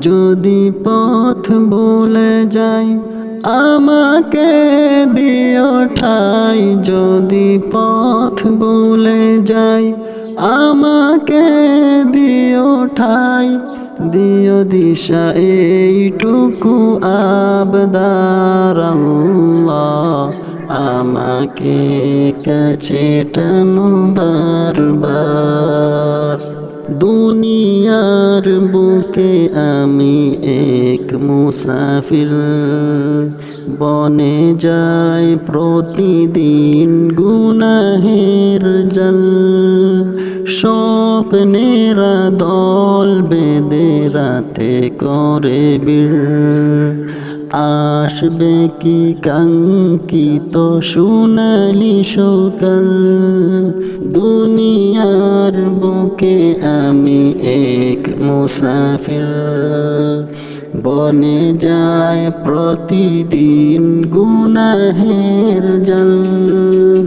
যদি পথ বলে যাই, আমাকে দিও ঠাই। যদি পথ বলে যাই, আমাকে দিও ঠাই। দিও দিশা, এইটুকু আবদার আমাকে কাছে টানো বারবার। দুনিয়ার বুকে আমি এক মুসাফির। বনে যায় প্রতিদিন গুনাহের জল। স্বপ্নেরা দল বেঁধে রাতে করে বীর। আসবে কি কাঙ্কিত সোনালি সকাল? দুনিয়ার বুকে আমি এক মুসাফির। বনে যায় প্রতিদিন গুনাহের জল।